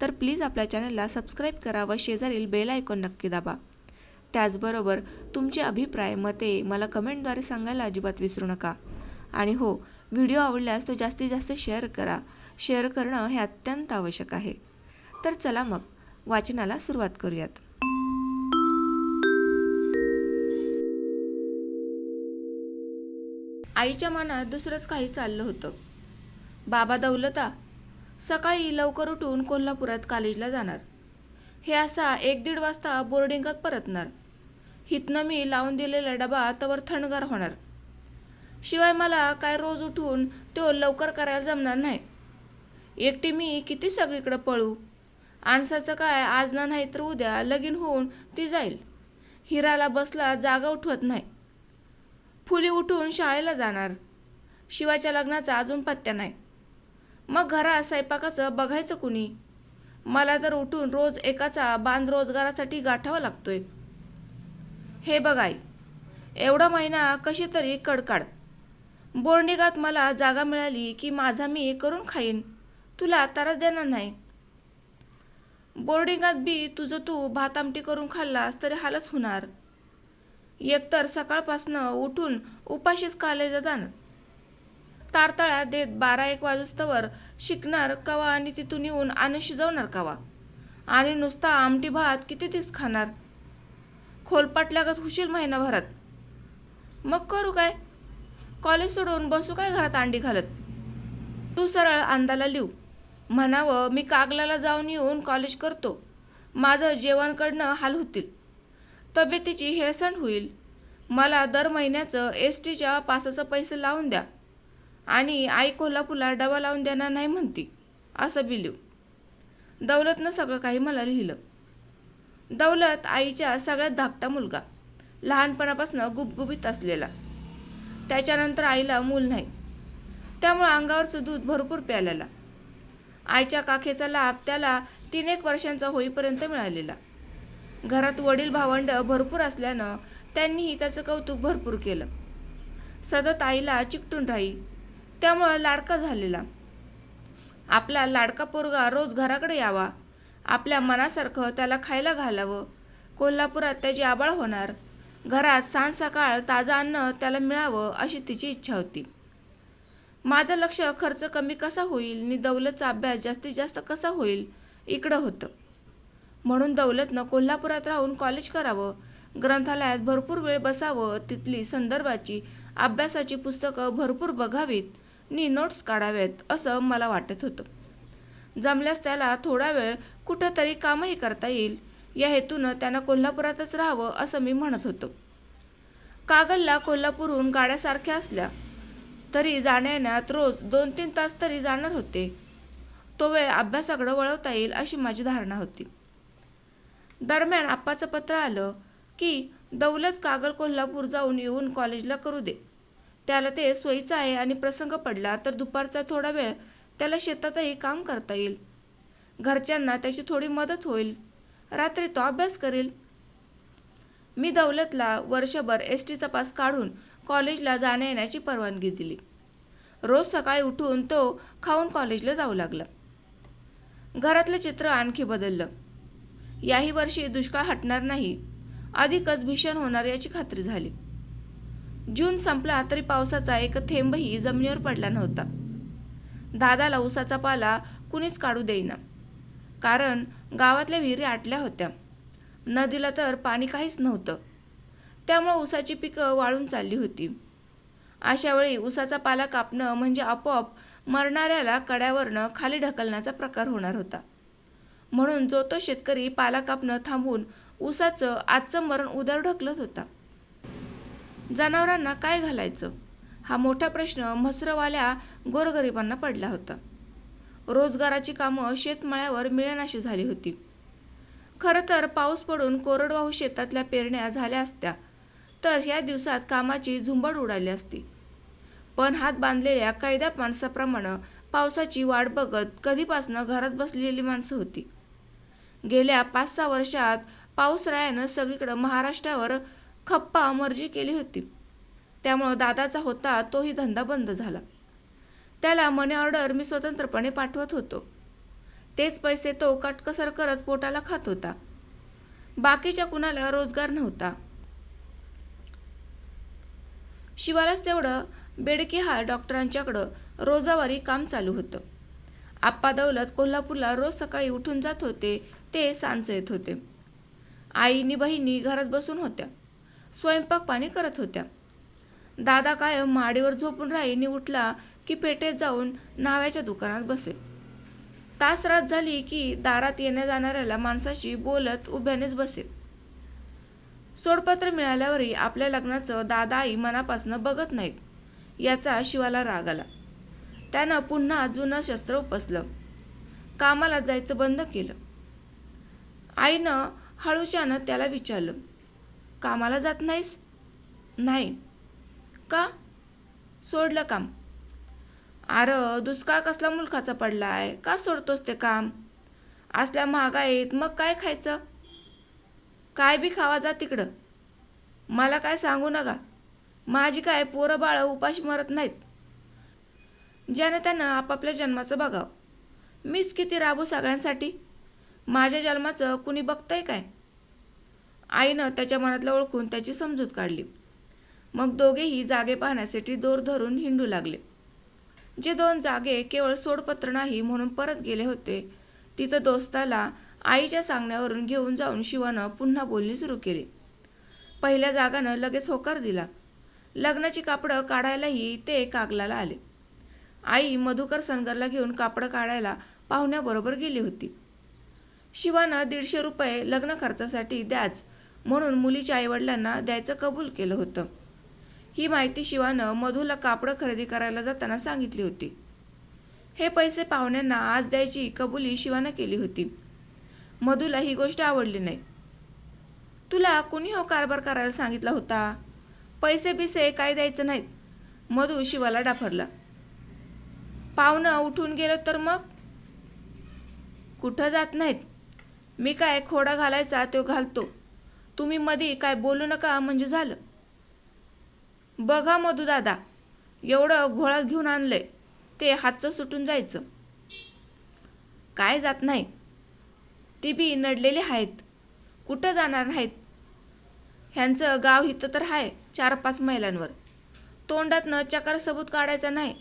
तर प्लीज आपल्या चॅनलला सबस्क्राईब करा व शेजारील बेल आयकॉन नक्की दाबा. त्याचबरोबर तुमचे अभिप्राय मते मला कमेंटद्वारे सांगायला अजिबात विसरू नका. आणि हो व्हिडिओ आवडल्यास तो जास्तीत जास्त शेअर करा. शेअर करणं हे अत्यंत आवश्यक आहे. तर चला मग वाचनाला सुरुवात करूयात. आईच्या मनात दुसरंच काही चाललं होतं. बाबा दौलता सकाळी लवकर उठून कोल्हापुरात कॉलेजला जाणार. हे असा एक दीड वाजता बोर्डिंगात परतणार. हितनं मी लावून दिलेला डबा तवर थंडगार होणार. शिवाय मला काय रोज उठून तो लवकर करायला जमणार नाही. एकटी मी किती सगळीकडं पळू? आणसाचं काय आज ना नाही तर उद्या लगीन होऊन ती जाईल. हिराला बसला जागा उठवत नाही. फुली उठून शाळेला जाणार. शिवाच्या लग्नाचा अजून पत्त्या नाही. मग घरात स्वयंपाकाचं बघायचं कुणी? मला तर उठून रोज एकाचा बांध रोजगारासाठी गाठावा लागतोय. हे बघाय एवढा महिना कशी तरी कडकाड. बोर्डिंगात मला जागा मिळाली की माझा मी करून खाईन. तुला त्रास देणार नाही. बोर्डिंगात बी तुझं तू भात आमटी करून खाल्लास तरी हालच होणार. एकतर सकाळपासनं उठून उपाशीच कॉलेजला जाणार तारतळ्यात देत बारा एक वाजस्तवर शिकणार कवा आणि तिथून येऊन आणि शिजवणार कवा? आणि नुसता आमटी भात किती तीस खाणार? खोलपाटल्यागत हुशील महिनाभरात. मग करू काय? कॉलेज सोडून बसू काय घरात अंडी घालत? तू सरळ अंदाला लिहू. म्हणावं मी कागलाला जाऊन येऊन कॉलेज करतो. माझं जेवणकडनं हाल होतील. तब्येतीची हेळसण होईल. मला दर महिन्याचं एस टीच्या पासाचं पैसे लावून द्या. आणि आई कोल्हापूरला डबा लावून देणार नाही म्हणती. असं बी दौलतनं सगळं काही मला लिहिलं. दौलत आईच्या सगळ्यात धाकटा मुलगा. लहानपणापासून गुबगुबीत असलेला. त्याच्यानंतर आईला मूल नाही. त्यामुळं अंगावरचं दूध भरपूर प्यालेला आईच्या काखेचा लाभ त्याला तीन एक वर्षांचा होईपर्यंत मिळालेला. घरात वडील भावंड भरपूर असल्यानं त्यांनीही त्याचं कौतुक भरपूर केलं. सतत आईला चिकटून राही त्यामुळं लाडका झालेला. आपला लाडका पोरगा रोज घराकडे यावा. आपल्या मनासारखं त्याला खायला घालावं. कोल्हापुरात त्याची आबाळ होणार. घरात सांज सकाळ ताजं अन्न त्याला मिळावं अशी तिची इच्छा होती. माझं लक्ष खर्च कमी कसा होईल? आणि दौलतचा अभ्यास जास्तीत जास्त कसा होईल? इकडं होतं. म्हणून दौलतनं कोल्हापुरात राहून कॉलेज करावं. ग्रंथालयात भरपूर वेळ बसावं. तिथली संदर्भाची अभ्यासाची पुस्तकं भरपूर बघावीत. नी नोट्स काढावेत असं मला वाटत होतं. जमल्यास त्याला थोडा वेळ कुठंतरी कामही करता येईल. या हेतूनं त्यांना कोल्हापुरातच राहावं असं मी म्हणत होतो. कागलला कोल्हापूरहून गाड्यासारख्या असल्या तरी जाण्या येण्यात रोज दोन तीन तास तरी जाणार होते. तो वेळ अभ्यासाकडं वळवता येईल अशी माझी धारणा होती. दरम्यान आप्पाचं पत्र आलं की दौलत कागल कोल्हापूर जाऊन येऊन कॉलेजला करू दे. त्याला ते सोयीचं आहे आणि प्रसंग पडला तर दुपारचा थोडा वेळ त्याला शेतातही काम करता येईल. घरच्यांना त्याची थोडी मदत होईल. रात्री तो अभ्यास करेल. मी दौलतला वर्षभर एस टीचा पास काढून कॉलेजला जाण्या येण्याची परवानगी दिली. रोज सकाळी उठून तो खाऊन कॉलेजला जाऊ लागला. घरातलं चित्र आणखी बदललं. याही वर्षी दुष्काळ हटणार नाही. अधिकच भीषण होणार याची खात्री झाली. जून संपला तरी पावसाचा एक थेंबही जमिनीवर पडला नव्हता. दादाला उसाचा पाला कुणीच काढू देईना. कारण गावातल्या विहिरी आटल्या होत्या. नदीला तर पाणी काहीच नव्हतं. त्यामुळं उसाची पिकं वाळून चालली होती. अशावेळी उसाचा पाला कापणं म्हणजे आपोआप मरणाऱ्याला कड्यावरनं खाली ढकलण्याचा प्रकार होणार होता. म्हणून जो तो शेतकरी पाला कापणं थांबून ऊसाचं आजचं मरण उदार ढकलत होता. जनावरांना काय घालायचं? हा मोठा प्रश्न म्हसरवाल्या गोरगरिबांना पडला होता. रोजगाराची कामं शेतमळ्यावर मिळेनाशी झाली होती. खरं तर पाऊस पडून कोरडवाहू शेतातल्या पेरण्या झाल्या असत्या. तर ह्या दिवसात कामाची झुंबड उडाली असती. पण हात बांधलेल्या कैद्या माणसाप्रमाणे पावसाची वाट बघत कधीपासनं घरात बसलेली माणसं होती. गेल्या पाच सहा वर्षात पाऊसरायानं सगळीकडं महाराष्ट्रावर खप्पा मर्जी केली होती. त्यामुळं दादाचा होता तोही धंदा बंद झाला. त्याला मनी ऑर्डर मी स्वतंत्रपणे पाठवत होतो. तेच पैसे तो काटकसर करत पोटाला खात होता. बाकीच्या कुणाला रोजगार नव्हता. शिवालाच तेवढं बेडकी हा डॉक्टरांच्याकडं रोजावारी काम चालू होतं. आप्पा दौलत कोल्हापूरला रोज सकाळी उठून जात होते ते सांज येत होते. आईनी बहिणी घरात बसून होत्या. स्वयंपाक पाणी करत होत्या. दादा कायम माडीवर झोपून राहीने उठला की पेटेत जाऊन नाव्याच्या दुकानात बसे. तास रात झाली की दारात येण्या जाणाऱ्याला माणसाशी बोलत उभ्यानेच बसे. सोडपत्र मिळाल्यावरही आपल्या लग्नाचं दादा आई मनापासनं बघत नाहीत याचा शिवाला राग आला. त्यानं पुन्हा जुनं शस्त्र उपसलं. कामाला जायचं बंद केलं. आईनं हळूशानं त्याला विचारलं कामाला जात नाहीस? नाही. का? सोडलं काम. अरे दुष्काळ कसला मुलखाचा पडला आहे का सोडतोस ते काम? असल्या महागाईत मग काय खायचं? काय बी खावा जा तिकडं. मला काय सांगू नका. माझी काय पोरं बाळं उपाशी मरत नाहीत. ज्यानं त्यानं आपापल्या जन्माचं बघावं. मीच किती राबू सगळ्यांसाठी? माझ्या जन्माचं कुणी बघतंय काय? आईनं त्याच्या मनातलं ओळखून त्याची समजूत काढली. मग दोघेही जागे पाहण्यासाठी दोर धरून हिंडू लागले. जे दोन जागे केवळ सोडपत्र नाही म्हणून परत गेले होते तिथं दोस्ताला आईच्या सांगण्यावरून घेऊन जाऊन शिवानं पुन्हा बोलणी सुरू केली. पहिल्या जागानं लगेच होकार दिला. लग्नाची कापडं काढायलाही ते कागलाला आले. आई मधुकर सनगरला घेऊन कापडं काढायला पाहुण्याबरोबर गेली होती. शिवानं दीडशे रुपये लग्न खर्चासाठी द्याच म्हणून मुलीच्या आईवडिलांना द्यायचं कबूल केलं होतं. ही माहिती शिवानं मधूला कापडं खरेदी करायला जाताना सांगितली होती. हे पैसे पाहुण्यांना आज द्यायची कबुली शिवानं केली होती. मधूला ही गोष्ट आवडली नाही. तुला कुणी हो कारभार करायला सांगितला होता? पैसे बिसे काय द्यायचं नाहीत. मधू शिवाला डाफरला. पाहुणं उठून गेलो तर मग? कुठं जात नाहीत. मी काय खोडा घालायचा तो घालतो. तुम्ही मध्ये काय बोलू नका म्हणजे झालं. बघा मधू दादा एवढं घोळा घेऊन आणलंय ते हातचं सुटून जायचं. काय जात नाही. ती बी नडलेले आहेत. कुठं जाणार नाहीत. ह्यांचं गाव इथं तर आहे चार पाच मैलांवर तोंडातनं चकार सबूत काढायचा नाही.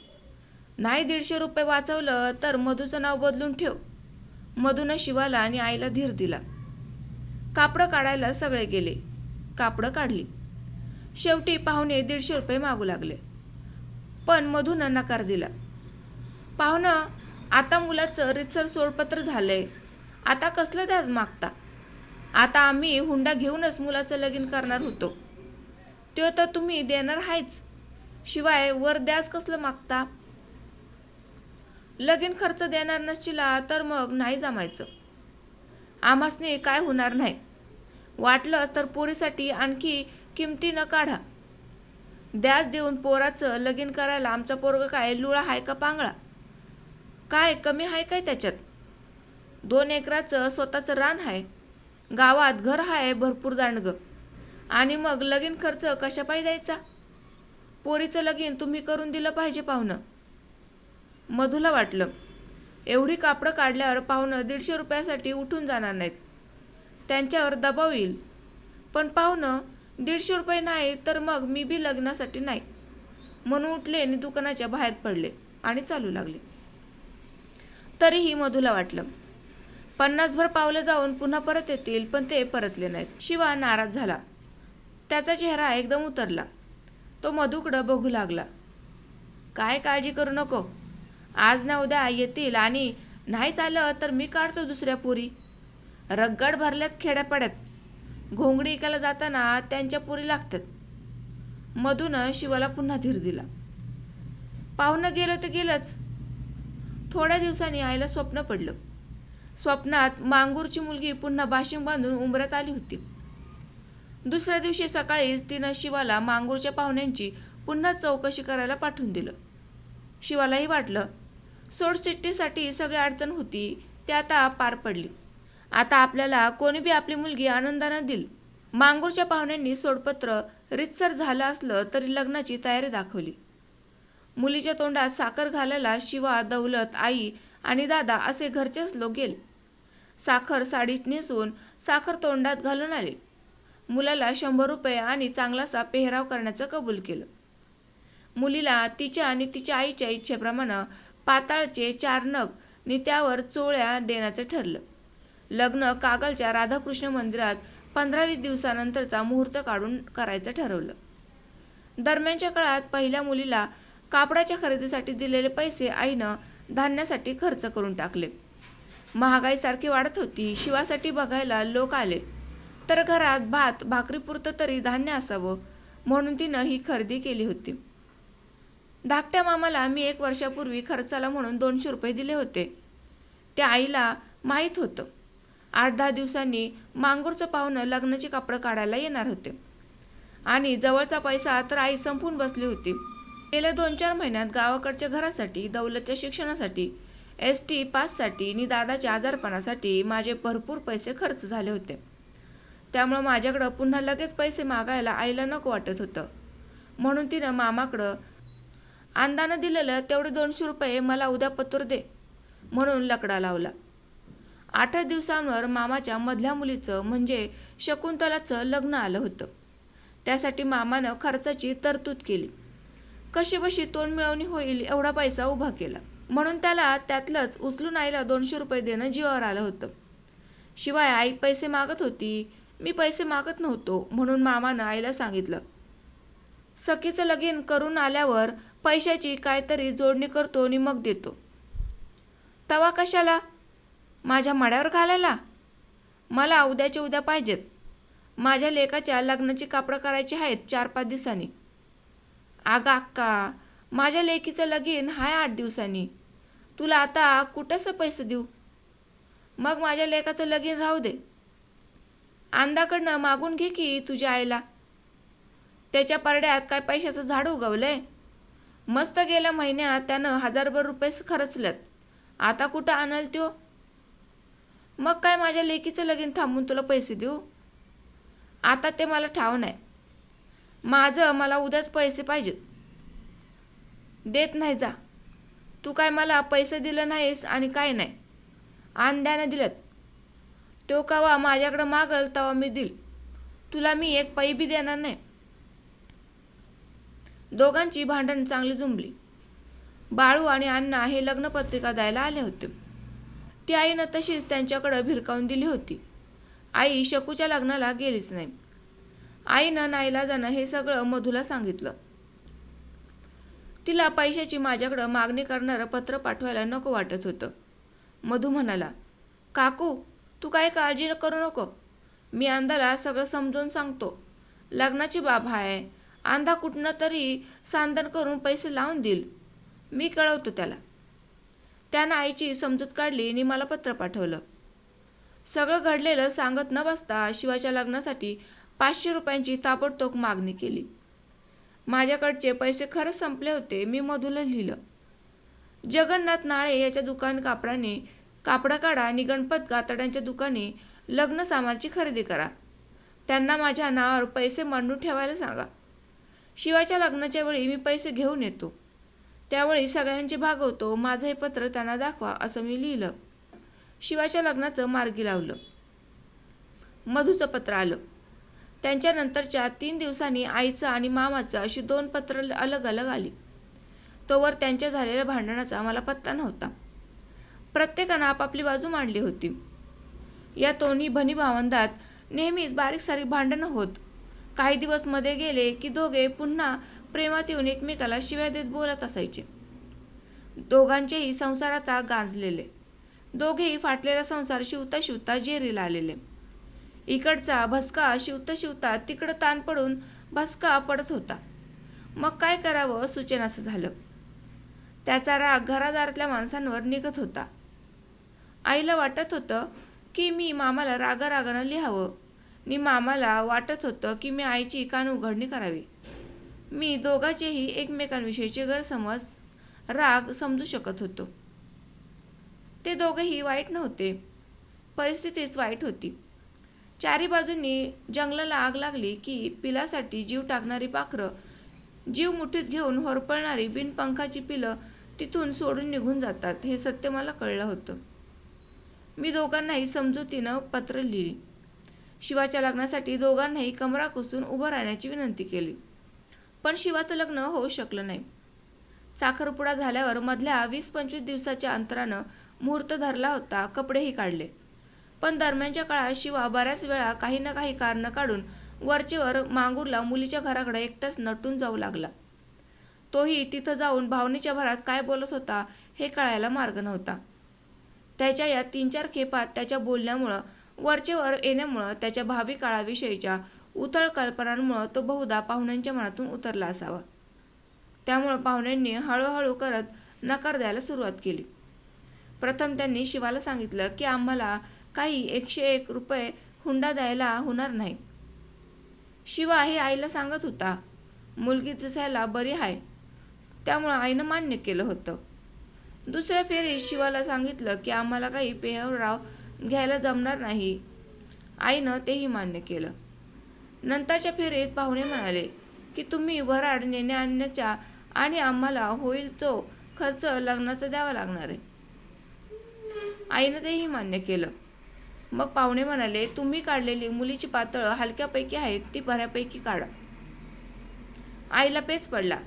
नाही दीडशे रुपये वाचवलं तर मधूचं नाव बदलून ठेव. मधूनं शिवाला आणि आईला धीर दिला. कापडं काढायला सगळे गेले. कापडं काढली. शेवटी पाहुणे दीडशे रुपये मागू लागले. पण मधूनं नकार दिला. पाहुणं आता मुलाचं रितसर सोडपत्र झालंय. आता कसलं द्याज मागता? आता आम्ही हुंडा घेऊनच मुलाचं लगीन करणार होतो. तो तर तुम्ही देणार आहेच. शिवाय वर द्याज कसलं मागता? लगीन खर्च देणार नसशिला तर मग नाही जमायचं. आम्हासने काय होणार नाही. वाटलंच तर पोरीसाठी आणखी किमतीनं काढा. द्यास देऊन पोराचं लगीन करायला आमचा पोरग काय लुळा हाय का पांगळा? काय कमी आहे काय त्याच्यात? दोन एकराचं स्वतःचं रान आहे गावात घर आहे भरपूर दांडगं. आणि मग लगीन खर्च कशापायी द्यायचा? पोरीचं लगीन तुम्ही करून दिलं पाहिजे पाहुणं. मधूला वाटलं. एवढी कापडं काढल्यावर पाहुणं दीडशे रुपयासाठी उठून जाणार नाहीत. त्यांच्यावर दबाव येईल. पण पाहुणं दीडशे रुपये नाही तर मग मी बी लग्नासाठी नाही. म्हणून उठले आणि दुकानाच्या बाहेर पडले आणि चालू लागले. तरीही मधूला वाटलं पन्नासभर पावलं जाऊन पुन्हा परत येतील पण ते परतले नाहीत. शिवा नाराज झाला. त्याचा चेहरा एकदम उतरला. तो मधूकडं बघू लागला. काय काळजी करू नको. आज ना उद्या येतील आणि नाही चालं तर मी काढतो दुसऱ्या पुरी. रगड भरल्यात खेड्यापाड्यात घोंगडी इकायला जाताना त्यांच्या पुरी लागतात. मधूनं शिवाला पुन्हा धीर दिला. पाहुणं गेलं तर गेलंच. थोड्या दिवसांनी आईला स्वप्न पडलं. स्वप्नात मांगूरची मुलगी पुन्हा बाशिंग बांधून उंबऱ्यात आली होती. दुसऱ्या दिवशी सकाळीच तिनं शिवाला मांगूरच्या पाहुण्यांची पुन्हा चौकशी करायला पाठवून दिलं. शिवालाही वाटलं सोडचिठ्ठीसाठी सगळी अडचण होती त्या आता पार पडली. आता आपल्याला कोणी बी आपली मुलगी आनंदानं दिल मांगूरच्या पाहुण्यांनी सोडपत्र रितसर झालं असलं तरी लग्नाची तयारी दाखवली. मुलीच्या तोंडात साखर घालायला शिवा दौलत आई आणि दादा असे घरचेच लोक गेले. साखर साडीत नेसून साखर तोंडात घालून आले. मुलाला शंभर रुपये आणि चांगलासा पेहराव करण्याचं कबूल केलं. मुलीला तिच्या आणि तिच्या आईच्या इच्छेप्रमाणे पाताळचे चार नग आणि त्यावर चोळ्या देण्याचं ठरलं. लग्न कागलच्या राधाकृष्ण मंदिरात पंधरा वीस दिवसानंतरचा मुहूर्त काढून करायचं ठरवलं. दरम्यानच्या काळात पहिल्या मुलीला कापडाच्या खरेदीसाठी दिलेले पैसे आईनं धान्यासाठी खर्च करून टाकले. महागाई सारखी वाढत होती शिवासाठी बघायला लोक आले. तर घरात भात भाकरीपुरतं तरी धान्य असावं म्हणून तिनं ही खरेदी केली होती. धाकट्या मामाला मी एक वर्षापूर्वी खर्चाला म्हणून दोनशे रुपये दिले होते. त्या आईला माहीत होतं. आठ दहा दिवसांनी मांगूरचं पाहुणं लग्नाची कापडं काढायला येणार होते. आणि जवळचा पैसा तर आई संपून बसली होती. गेल्या दोन चार महिन्यात गावाकडच्या घरासाठी दौलतच्या शिक्षणासाठी एस टी पाससाठी आणि दादाच्या आजारपणासाठी माझे भरपूर पैसे खर्च झाले होते. त्यामुळं माझ्याकडं पुन्हा लगेच पैसे मागायला आईला नको वाटत होतं. म्हणून तिनं मामाकडं अंदानं दिलेलं तेवढे दोनशे रुपये मला उद्या पत्र दे म्हणून लकडा लावला. आठ दिवसांवर मामाच्या मधल्या मुलीचं म्हणजे शकुंतलाचं लग्न आलं होतं. त्यासाठी मामानं खर्चाची तरतूद केली. कशीबशी तोंड मिळवणी होईल एवढा पैसा उभा केला. म्हणून त्याला त्यातलंच उचलून आईला दोनशे रुपये देणं जीवावर आलं होतं. शिवाय आई पैसे मागत होती मी पैसे मागत नव्हतो म्हणून मामानं आईला सांगितलं. सखीचं लगीन करून आल्यावर पैशाची काहीतरी जोडणी करतो आणि मग देतो. तवा कशाला? माझ्या मड्यावर घालायला? मला उद्याच्या उद्या पाहिजेत. माझ्या लेकाच्या लग्नाची कापडं करायची आहेत चार पाच दिवसांनी. अगं अक्का माझ्या लेकीचं लगीन हाय आठ दिवसांनी. तुला आता कुठंसं पैसे देऊ? मग माझ्या लेकाचं लगीन राहू दे. अंदाकडनं मागून घे की तुझ्या आईला. त्याच्या परड्यात काय पैशाचं झाड उगवलंय? मस्त गेल्या महिन्यात त्यानं हजारभर रुपये खर्चलेत. आता कुठं आणल त्यो? मग काय माझ्या लेकीचं लगीन थांबून तुला पैसे देऊ? आता ते मला ठाव नाही. माझं मला उद्याच पैसे पाहिजेत. देत नाही जा. तू काय मला पैसे दिलं नाहीस आणि काय नाही? आणद्यानं दिलं तो कवा माझ्याकडं मागल तेव्हा मी दिल तुला मी एक पै बी देणार नाही. दोघांची भांडण चांगली जुंबली. बाळू आणि अण्णा हे लग्नपत्रिका द्यायला आले होते. ती आईनं तशीच त्यांच्याकडं भिरकावून दिली होती. आई शकूच्या लग्नाला गेलीच नाही. आईनं नाईला जाणं हे सगळं मधूला सांगितलं. तिला पैशाची माझ्याकडं मागणी करणारं पत्र पाठवायला नको वाटत होतं. मधू म्हणाला काकू तू काय काळजी करू नको. मी अंदाला सगळं समजून सांगतो. लग्नाची बाब आहे अंधा कुठनं तरी सांदण करून पैसे लावून देईल. मी कळवतो त्याला. त्यानं आईची समजूत काढली आणि मला पत्र पाठवलं. सगळं घडलेलं सांगत न बसता शिवाच्या लग्नासाठी पाचशे रुपयांची ताबडतोब मागणी केली. माझ्याकडचे पैसे खरंच संपले होते मी मधूला लिहिलं. जगन्नाथ नाळे याच्या दुकान कापडाने कापडा काढा आणि गणपत गातड्यांच्या दुकाने लग्न सामानची खरेदी करा. त्यांना माझ्या नावावर पैसे मांडून ठेवायला सांगा. शिवाच्या लग्नाच्या वेळी मी पैसे घेऊन येतो. त्यावेळी सगळ्यांचे भागवतो माझं हे पत्र त्यांना दाखवा असं मी लिहिलं. शिवाच्या लग्नाचं मार्गी लावलं. मधूचं पत्र आलं. त्यांच्यानंतरच्या तीन दिवसांनी आईचं आणि मामाचं अशी दोन पत्र अलग अलग आली. तोवर त्यांच्या झालेल्या भांडणाचा मला पत्ता नव्हता. प्रत्येकानं आपापली बाजू मांडली होती. या दोन्ही भनी भावंदात नेहमीच बारीक सारीक भांडणं होत. काही दिवसमध्ये गेले की दोघे पुन्हा प्रेमात येऊन एकमेकाला शिव्या देत बोलत असायचे. दोघांचेही संसार आता गांजलेले. दोघेही फाटलेला संसार शिवता शिवता जेरीला आलेले. इकडचा भस्का शिवता शिवता तिकडं ताण पडून भस्का पडत होता. मग काय करावं सूचनाचं झालं. त्याचा राग घरादारातल्या माणसांवर निघत होता. आईला वाटत होतं की मी मामाला रागारागानं लिहावं. नि मामाला वाटत होतं की मी आईची कान उघडणी करावी. मी दोघांचेही एकमेकांविषयीचे गैरसमज राग समजू शकत होतो. ते दोघेही वाईट नव्हते. परिस्थितीच वाईट होती. चारी बाजूंनी जंगलाला आग लागली की पिलासाठी जीव टाकणारी पाखरं जीव मुठीत घेऊन होरपळणारी बिनपंखाची पिलं तिथून सोडून निघून जातात हे सत्य मला कळलं होतं. मी दोघांनाही समजुतीनं पत्र लिहिली. शिवाच्या लग्नासाठी दोघांनाही कमरा कुसून उभं राहण्याची विनंती केली. पण शिवाचं लग्न होऊ शकलं नाही. साखरपुडा झाल्यावर मधल्या वीस पंचवीस दिवसाच्या अंतरानं मुहूर्त धरला होता कपडेही काढले. पण दरम्यानच्या काळात शिवा बऱ्याच वेळा काही ना काही कारणं काढून वरचेवर मांगूरला मुलीच्या घराकडे एकटाच नटून जाऊ लागला. तोही तिथं जाऊन भावनेच्या भरात काय बोलत होता हे कळायला मार्ग नव्हता. त्याच्या या तीन चार खेपात त्याच्या बोलण्यामुळं वरचेवर येण्यामुळं त्याच्या भावी काळाविषयीच्या उथळ कल्पनांमुळं तो बहुधा पाहुण्यांच्या मनातून उतरला असावा. त्यामुळं पाहुण्यांनी हळूहळू करत नकार द्यायला सुरुवात केली. प्रथम त्यांनी शिवाला सांगितलं की आम्हाला काही एकशे एक रुपये हुंडा द्यायला होणार नाही. शिवा हे आईला सांगत होता मुलगी दिसायला बरी आहे त्यामुळं आईनं मान्य केलं होतं. दुसऱ्या फेरीत शिवाला सांगितलं की आम्हाला काही पेहराव घ्यायला जमणार नाही. आईनं तेही मान्य केलं. नंतरच्या फेरीत पाहुणे म्हणाले की तुम्ही वराड नेण्या आणण्याच्या आणि आम्हाला होईल तो खर्च लग्नाचा द्यावा लागणार आहे. आईनं तेही मान्य केलं. मग पाहुणे म्हणाले तुम्ही काढलेली मुलीची पातळ हलक्यापैकी आहेत ती बऱ्यापैकी काढा. आईला पेच पडला.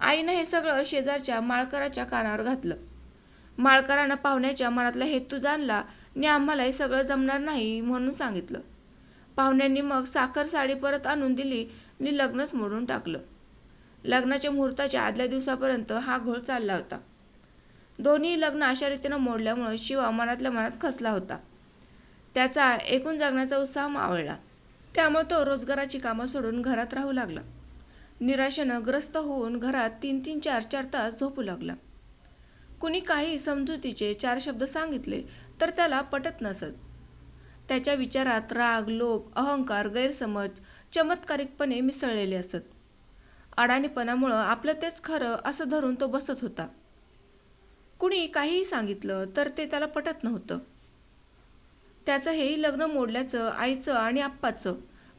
आईनं हे सगळं शेजारच्या माळकराच्या कानावर घातलं. माळकरानं पाहुण्याच्या मनातला हेतू जाणला आणि आम्हाला हे सगळं जमणार नाही म्हणून सांगितलं. पाहुण्यांनी मग साखर साडी परत आणून दिली आणि लग्नच मोडून टाकलं. लग्नाच्या मुहूर्ताच्या आदल्या दिवसापर्यंत हा घोळ चालला होता. दोन्ही लग्न अशा रीतीनं मोडल्यामुळं शिवा मनातल्या मनात खचला होता. त्याचा एकूण जगण्याचा उत्साह मावळला. त्यामुळे तो रोजगाराची कामं सोडून घरात राहू लागला. निराशेनं ग्रस्त होऊन घरात तीन तीन चार चार तास झोपू लागला. कुणी काही समजुतीचे चार शब्द सांगितले तर त्याला पटत नसत. त्याच्या विचारात राग लोभ अहंकार गैरसमज चमत्कारिकपणे मिसळलेले असत. अडाणीपणामुळं आपलं तेच खरं असं धरून तो बसत होता. कुणी काहीही सांगितलं तर ते त्याला पटत नव्हतं. त्याचं हेही लग्न मोडल्याचं आईचं आणि आप्पाचं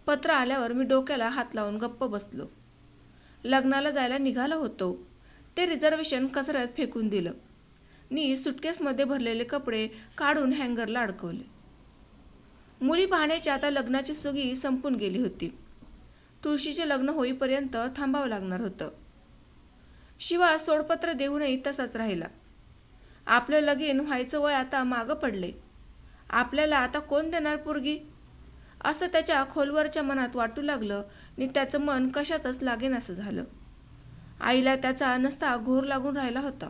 पत्र आल्यावर मी डोक्याला हात लावून गप्प बसलो. लग्नाला जायला निघालो होतो. ते रिझर्वेशन कचऱ्यात फेकून दिलं. नी सुटकेसमध्ये भरलेले कपडे काढून हँगरला अडकवले. मुली पाहण्याची आता लग्नाची सुगी संपून गेली होती. तुळशीचे लग्न होईपर्यंत थांबावं लागणार होतं. शिवा सोडपत्र देऊनही तसाच राहिला. आपलं लगीन व्हायचं वय आता मागं पडले आपल्याला आता कोण देणार पोरगी? असं त्याच्या खोलवरच्या मनात वाटू लागलं आणि त्याचं मन कशातच लागेन असं झालं. आईला त्याचा नसता घोर लागून राहिला होता.